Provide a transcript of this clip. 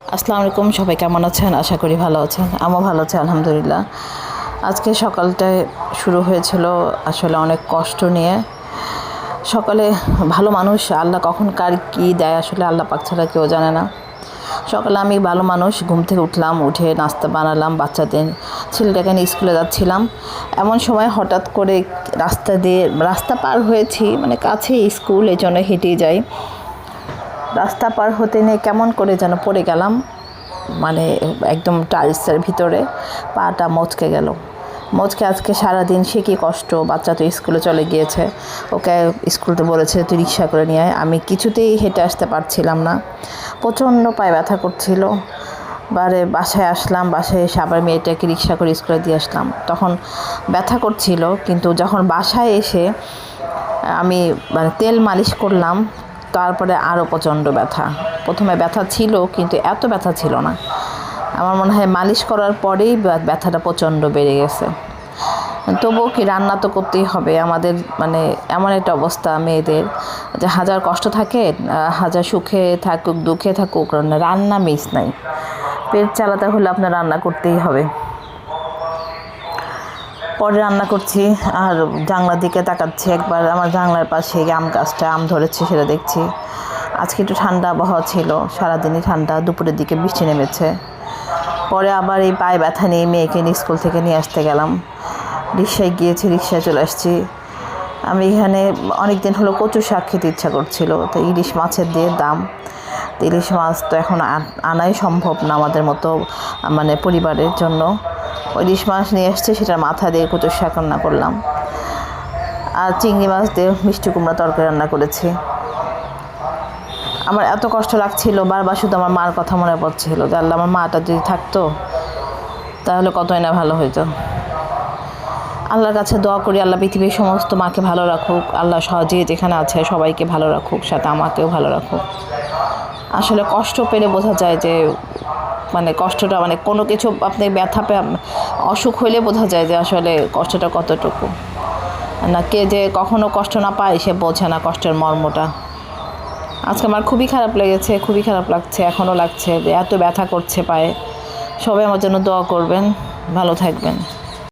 আসসালামু আলাইকুম, সবাই কেমন আছেন? আশা করি ভালো আছেন। আমিও ভালো আছি, আলহামদুলিল্লাহ। আজকে সকালটায় শুরু হয়েছিল আসলে অনেক কষ্ট নিয়ে। সকালে ভালো মানুষ, আল্লাহ কখন কার কী দেয় আসলে আল্লাহ পাক ছাড়া কেউ জানে না। সকালে আমি ভালো মানুষ, ঘুম থেকে উঠলাম, উঠে নাস্তা বানালাম বাচ্চাদের। ছেলেটাকে নিয়ে স্কুলে যাচ্ছিলাম। এমন সময় হঠাৎ করে রাস্তা দিয়ে, রাস্তা পার হয়েছি মানে কাছে স্কুল, এই জন্য হেঁটেই যাই। রাস্তা পার হতে নিয়ে কেমন করে যেন পড়ে গেলাম মানে একদম টাইলসের ভিতরে পাটা মচকে গেল। মচকে আজকে সারাদিন সে কি কষ্ট, বাচ্চা তো স্কুলে চলে গিয়েছে। ওকে স্কুলতে বলেছে, তুই রিক্সা করে নিয়ে আমি কিছুতেই হেঁটে আসতে পারছিলাম না। প্রচণ্ড পায়ে ব্যথা করছিল। বারে বাসায় আসলাম, বাসায় এসে আবার মেয়েটাকে রিক্সা করে স্কুলে দিয়ে আসলাম। তখন ব্যথা করছিল, কিন্তু যখন বাসায় এসে আমি মানে তেল মালিশ করলাম তারপরে আরও প্রচণ্ড ব্যথা। প্রথমে ব্যথা ছিল, কিন্তু এত ব্যথা ছিল না। আমার মনে হয় মালিশ করার পরেই ব্যথাটা প্রচণ্ড বেড়ে গেছে। তবুও কি রান্না তো করতেই হবে। আমাদের মানে এমন একটা অবস্থা মেয়েদের, যে হাজার কষ্ট থাকে, হাজার সুখে থাকুক, দুঃখে থাকুক, রান্না মিস নাই। পেট চালাতে হলে আপনার রান্না করতেই হবে। পরে রান্না করছি, আর জানলার দিকে তাকাচ্ছি একবার। আমার জানলার পাশে আম গাছটা, আম ধরেছে সেটা দেখছি। আজকে একটু ঠান্ডা আবহাওয়া ছিল, সারাদিনই ঠান্ডা, দুপুরের দিকে বৃষ্টি নেমেছে। পরে আবার এই পায়ে ব্যথা নিয়ে মেয়েকে স্কুল থেকে নিয়ে আসতে গেলাম। রিক্সায় গিয়েছি, রিক্সায় চলে আসছি। আমি এখানে অনেক দিন হলো কচু শাক খেতে ইচ্ছা করছিল, তো ইলিশ মাছের দিয়ে দাম। ইলিশ মাছ তো এখন আনাই সম্ভব না আমাদের মতো মানে পরিবারের জন্য। ইলিশ মাছ নিয়ে এসছে সেটার মাথা দিয়ে কচুর শাক রান্না করলাম। আর চিংড়ি মাছ দিয়ে মিষ্টি কুমড়া তরকারি রান্না করেছি। আমার এত কষ্ট লাগছিল, বারবার শুধু আমার মার কথা মনে পড়ছিল যে আল্লাহ, আমার মাটা যদি থাকতো, তাহলে কতই না ভালো হতো আল্লাহর কাছে দোয়া করি, আল্লাহ পৃথিবীর সমস্ত মাকে ভালো রাখুক, আল্লাহ সহজে যেখানে আছে সবাইকে ভালো রাখুক, সাথে আমাকেও ভালো রাখুক। আসলে কষ্ট পেলে বোঝা যায় যে মানে কষ্টটা মানে কোনো কিছু আপনি ব্যথা অসুখ হইলে বোঝা যায় যে আসলে কষ্টটা কতটুকু। না, কে যে কখনো কষ্ট না পায়, সে বোঝে না কষ্টের মর্মটা। আজকে আমার খুবই খারাপ লেগেছে, খুবই খারাপ লাগছে, এখনও লাগছে, এত ব্যথা করছে পায়ে। সবাই আমার জন্য দোয়া করবেন, ভালো থাকবেন।